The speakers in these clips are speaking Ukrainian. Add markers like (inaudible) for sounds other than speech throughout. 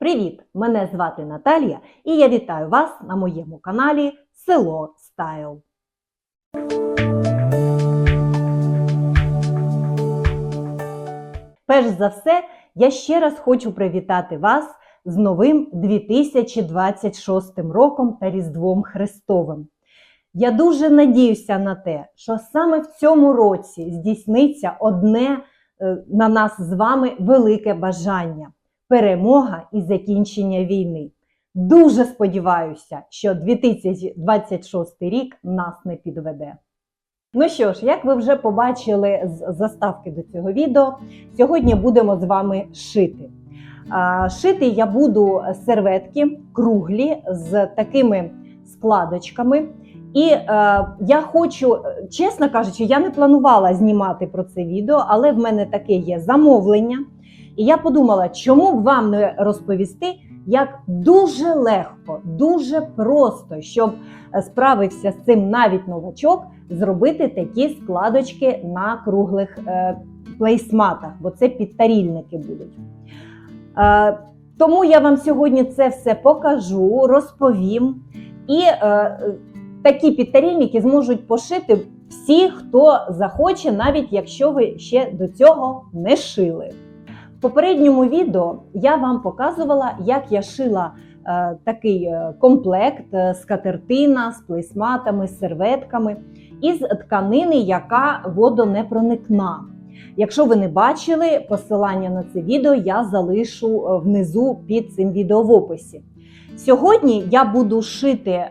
Привіт! Мене звати Наталія і я вітаю вас на моєму каналі Село Стайл. Перш за все, я ще раз хочу привітати вас з новим 2026 роком та Різдвом Христовим. Я дуже надіюся на те, що саме в цьому році здійсниться одне е, на нас з вами велике бажання перемога і закінчення війни. Дуже сподіваюся, що 2026 рік нас не підведе. Ну що ж, як ви вже побачили з заставки до цього відео, сьогодні будемо з вами шити. Шити я буду серветки круглі з такими складочками. І е, я хочу, чесно кажучи, я не планувала знімати про це відео, але в мене таке є замовлення. І я подумала, чому б вам не розповісти, як дуже легко, дуже просто, щоб справився з цим навіть новачок, зробити такі складочки на круглих е, плейсматах, бо це підтарільники будуть. Е, тому я вам сьогодні це все покажу, розповім. І е, такі підтарільники зможуть пошити всі, хто захоче, навіть якщо ви ще до цього не шили. В попередньому відео я вам показувала, як я шила е, такий е, комплект е, скатертина з плейсматами, з серветками із тканини, яка водонепроникна. Якщо ви не бачили посилання на це відео, я залишу внизу під цим відео в описі. Сьогодні я буду шити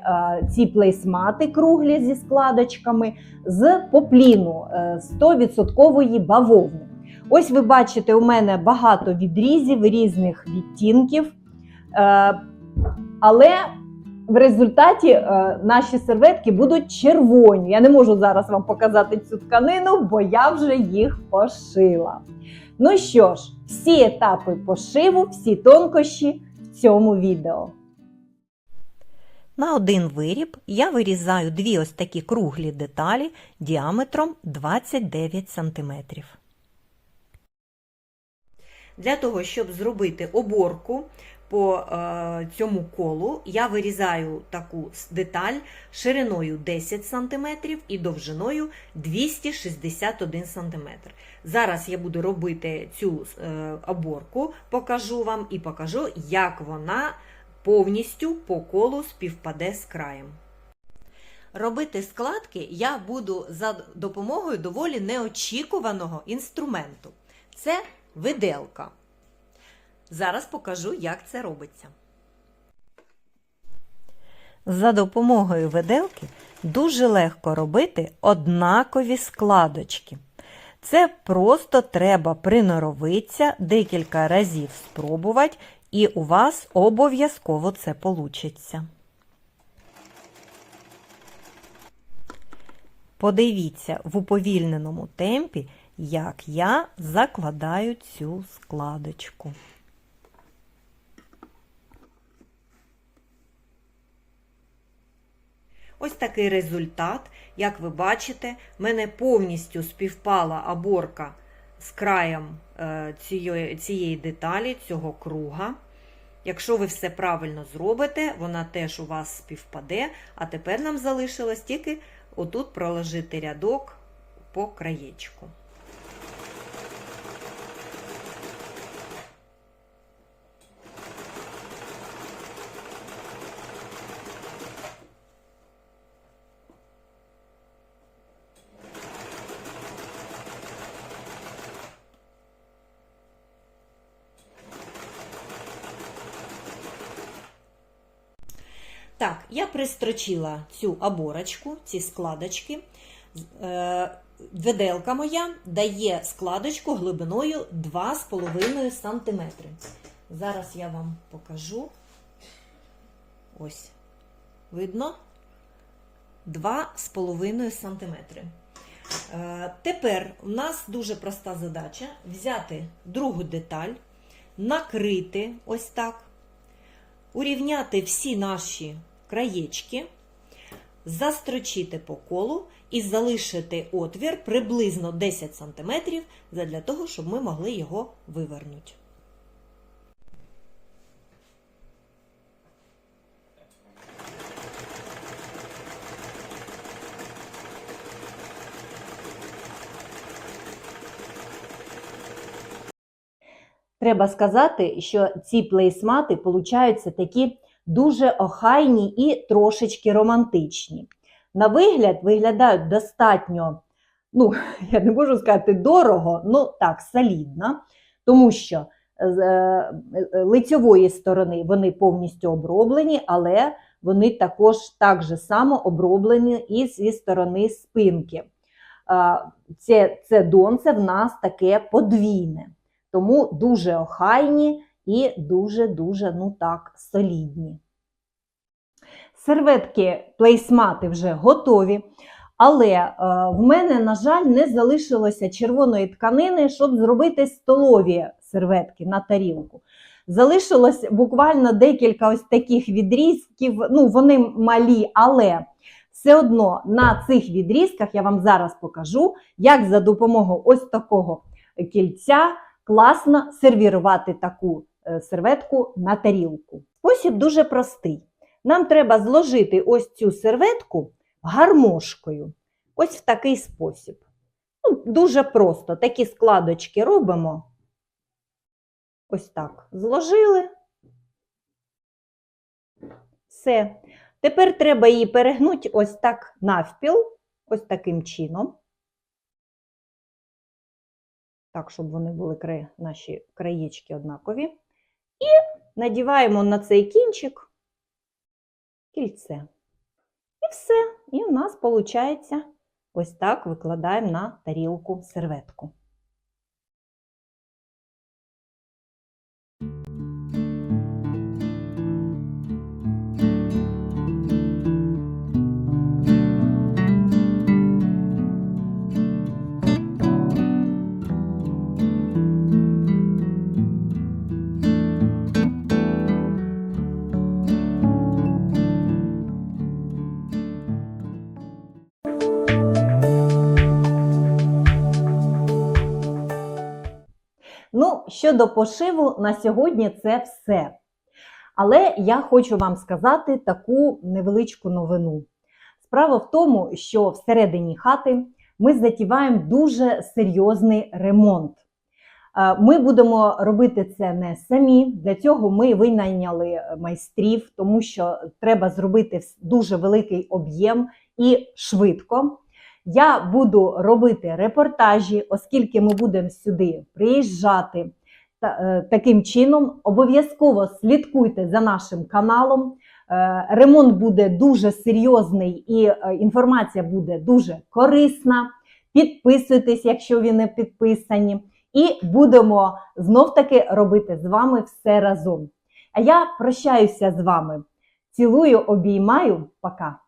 ці плейсмати круглі зі складочками з попліну е, 100% бавовни. Ось ви бачите, у мене багато відрізів різних відтінків. Е, але в результаті е, наші серветки будуть червоні. Я не можу зараз вам показати цю тканину, бо я вже їх пошила. Ну що ж, всі етапи пошиву, всі тонкощі в цьому відео. На один виріб я вирізаю дві ось такі круглі деталі діаметром 29 см. Для того, щоб зробити оборку по е, цьому колу, я вирізаю таку деталь шириною 10 см і довжиною 261 см. Зараз я буду робити цю е, оборку, покажу вам і покажу, як вона повністю по колу співпаде з краєм. Робити складки я буду за допомогою доволі неочікуваного інструменту. Це виделка. Зараз покажу, як це робиться. За допомогою виделки дуже легко робити однакові складочки. Це просто треба приноровитися, декілька разів спробувати, і у вас обов'язково це получиться. Подивіться в уповільненому темпі, як я закладаю цю складочку. Ось такий результат. Як ви бачите, в мене повністю співпала оборка з краєм е, цієї деталі, цього круга. Якщо ви все правильно зробите, вона теж у вас співпаде. А тепер нам залишилось тільки отут проложити рядок по краєчку. Так, я пристрочила цю оборочку, ці складочки. Е, Виделка моя дає складочку глибиною 2,5 см. Зараз я вам покажу. Ось, видно? 2,5 см. Е, Тепер у нас дуже проста задача взяти другу деталь, накрити ось так, урівняти всі наші краєчки, застрочити по колу і залишити отвір приблизно 10 см для того, щоб ми могли його вивернути. Треба сказати, що ці плейсмати получаються такі дуже охайні і трошечки романтичні. На вигляд виглядають достатньо, ну, (laughs) я не можу сказати дорого, ну так, солідно, тому що з е, лицьової сторони вони повністю оброблені, але вони також так же само оброблені і зі сторони спинки. Це, це донце в нас таке подвійне, тому дуже охайні і дуже-дуже ну так, солідні. Серветки плейсмати вже готові. Але е, в мене, на жаль, не залишилося червоної тканини, щоб зробити столові серветки на тарілку. Залишилось буквально декілька ось таких відрізків. Ну, вони малі, але все одно на цих відрізках я вам зараз покажу, як за допомогою ось такого кільця класно сервірувати таку е, серветку на тарілку. Спосіб дуже простий. Нам треба зложити ось цю серветку гармошкою. Ось в такий спосіб. Ну, дуже просто. Такі складочки робимо. Ось так. Зложили. Все. Тепер треба її перегнути ось так навпіл, ось таким чином. Так, щоб вони були наші краєчки однакові. І надіваємо на цей кінчик кільце. І все. І в нас виходить ось так викладаємо на тарілку серветку. Щодо пошиву, на сьогодні це все. Але я хочу вам сказати таку невеличку новину. Справа в тому, що всередині хати ми затіваємо дуже серйозний ремонт. Е, Ми будемо робити це не самі. Для цього ми винайняли майстрів, тому що треба зробити дуже великий об'єм і швидко. Я буду робити репортажі, оскільки ми будемо сюди приїжджати. Е, таким чином, обов'язково слідкуйте за нашим каналом. Е, Ремонт буде дуже серйозний і е, інформація буде дуже корисна. Підписуйтесь, якщо ви не підписані, і будемо знов-таки робити з вами все разом. А я прощаюся з вами. Цілую, обіймаю, пока!